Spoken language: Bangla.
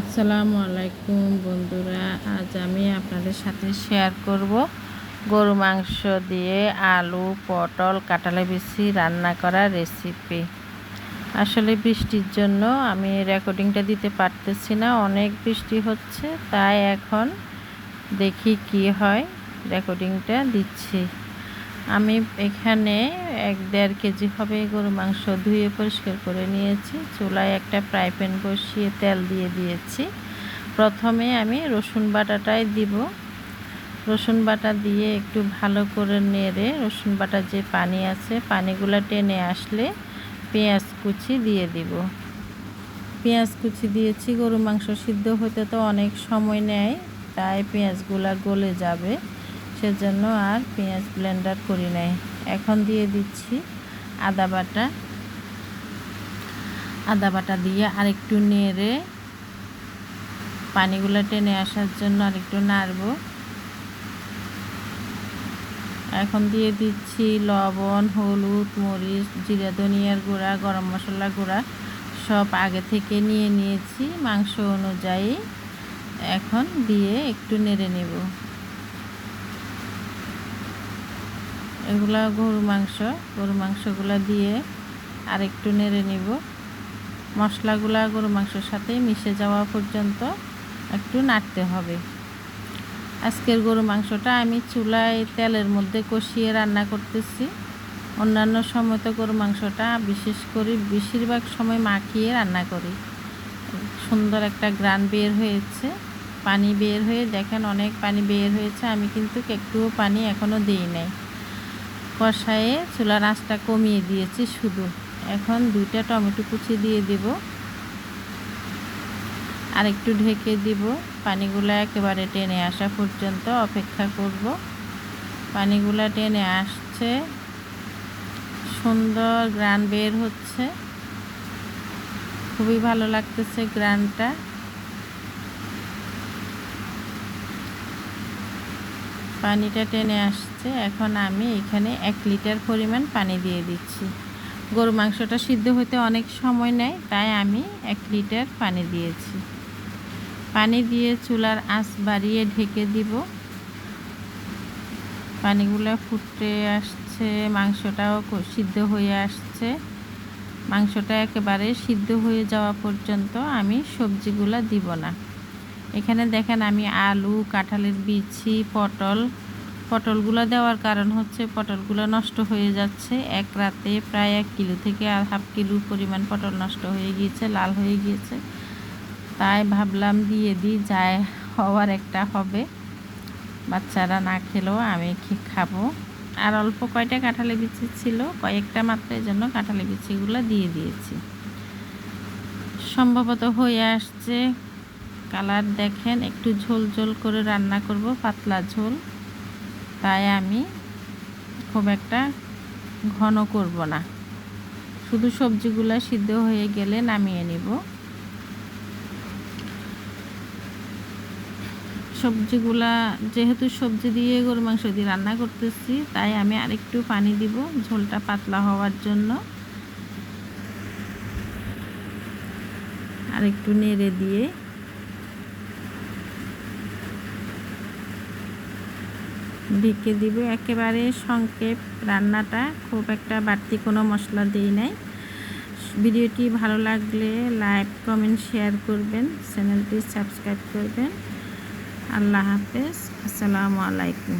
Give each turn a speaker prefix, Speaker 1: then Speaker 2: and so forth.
Speaker 1: আসসালামু আলাইকুম বন্ধুরা, আজ আমি আপনাদের সাথে শেয়ার করব গরু মাংস দিয়ে আলু, পটল কাঁঠালে বেশি রান্না করা রেসিপি আসলে বৃষ্টির জন্য আমি রেকর্ডিংটা দিতে পারতেছি না, অনেক বৃষ্টি হচ্ছে, তাই এখন দেখি কি হয় রেকর্ডিংটা দিচ্ছি। আমি এখানে এক দেড় কেজি হবে গরু মাংস ধুয়ে পরিষ্কার করে নিয়েছি। চুলায় একটা ফ্রাই প্যান বসিয়ে তেল দিয়ে দিয়েছি। প্রথমে আমি রসুন বাটাটাই দিব। রসুন বাটা দিয়ে একটু ভালো করে নেড়ে, রসুন বাটার যে পানি আছে, পানিগুলো টেনে আসলে পেঁয়াজ কুচি দিয়ে দিব। পেঁয়াজ কুচি দিয়েছি গরু মাংস সিদ্ধ হতে তো অনেক সময় নেয়, তাই পেঁয়াজগুলা গলে যাবে। সেজন্য আর পেঁয়াজ ব্লেন্ডার করি নাই। এখন দিয়ে দিচ্ছি আদা বাটা। আদা বাটা দিয়ে আরেকটু নেড়ে পানিগুলো টেনে আসার জন্য আরেকটু নাড়ব। এখন দিয়ে দিচ্ছি লবণ, হলুদ, মরিচ, জিরা, ধনিয়ার গুঁড়া, গরম মশলা গুঁড়া সব আগে থেকে নিয়ে নিয়েছি মাংস অনুযায়ী। এখন দিয়ে একটু নেড়ে নেব। এগুলা গরু মাংস, গরু মাংসগুলো দিয়ে আর একটু নেড়ে নিব। মশলাগুলা গরু মাংসের সাথে মিশে যাওয়া পর্যন্ত একটু নাড়তে হবে। আজকের গরু মাংসটা আমি চুলায় তেলের মধ্যে কষিয়ে রান্না করতেছি। অন্যান্য সময় তো গরু মাংসটা বিশেষ করে বেশিরভাগ সময় মাখিয়ে রান্না করি। সুন্দর একটা গ্রান বের হয়েছে, পানি বের হয়ে দেখেন অনেক পানি বের হয়েছে, আমি কিন্তু একটুও পানি এখনও দিই নাই। কষায়ে চুলার আঁচটা কমিয়ে দিয়েছি শুধু। এখন দুইটা টমেটো কুচি দিয়ে দিব। আর একটু ঢেকে দিব। পানিগুলো একেবারে টেনে আসা পর্যন্ত অপেক্ষা করব। পানিগুলো টেনে আসছে। সুন্দর গ্রান বের হচ্ছে। খুবই ভালো লাগতেছে গ্রানটা। পানিটা টেনে আসছে। এখন আমি এখানে এক লিটার পরিমাণ পানি দিয়ে দিচ্ছি। গরু মাংসটা সিদ্ধ হতে অনেক সময় নেয়, তাই আমি এক লিটার পানি দিয়েছি। পানি দিয়ে চুলার আঁচ বাড়িয়ে ঢেকে দিব। পানিগুলো ফুটে আসছে, মাংসটাও সিদ্ধ হয়ে আসছে। মাংসটা একেবারে সিদ্ধ হয়ে যাওয়া পর্যন্ত আমি সবজিগুলো দিব না। এখানে দেখেন আমি আলু, কাঁঠালের বিচি, পটল। পটলগুলো দেওয়ার কারণ হচ্ছে পটলগুলো নষ্ট হয়ে যাচ্ছে। এক রাতে প্রায় এক কিলো থেকে আর হাফ কিলো পরিমাণ পটল নষ্ট হয়ে গিয়েছে, লাল হয়ে গিয়েছে। তাই ভাবলাম দিয়ে দিই যায় হওয়ার একটা হবে। বাচ্চারা না খেলেও আমি খাব। আর অল্প কয়টা কাঁঠালি বিচি ছিল, কয়েকটা মাত্র এই জন্য কাঁঠালি বিচিগুলো দিয়ে দিয়েছি। সম্ভবত হয়ে আসছে কালার দেখেন, একটু ঝোল ঝোল করে রান্না করব, পাতলা ঝোল। তাই আমি খুব একটা ঘন করব না। শুধু সবজিগুলো সিদ্ধ হয়ে গেলে নামিয়ে নিব। সবজিগুলা, যেহেতু সবজি দিয়ে গরু মাংস দিয়ে রান্না করতেছি, তাই আমি আরেকটু পানি দিব ঝোলটা পাতলা হওয়ার জন্য। আরেকটু নেড়ে দিয়ে ঢেকে দিব। একেবারে সংক্ষেপ, রান্নাটা খুব একটা বাড়তি কোনো মশলা দিই নাই। ভিডিওটি ভালো লাগলে লাইক, কমেন্ট, শেয়ার করবেন, চ্যানেলটি সাবস্ক্রাইব করবেন। আল্লাহ হাফেজ, আসসালামু আলাইকুম।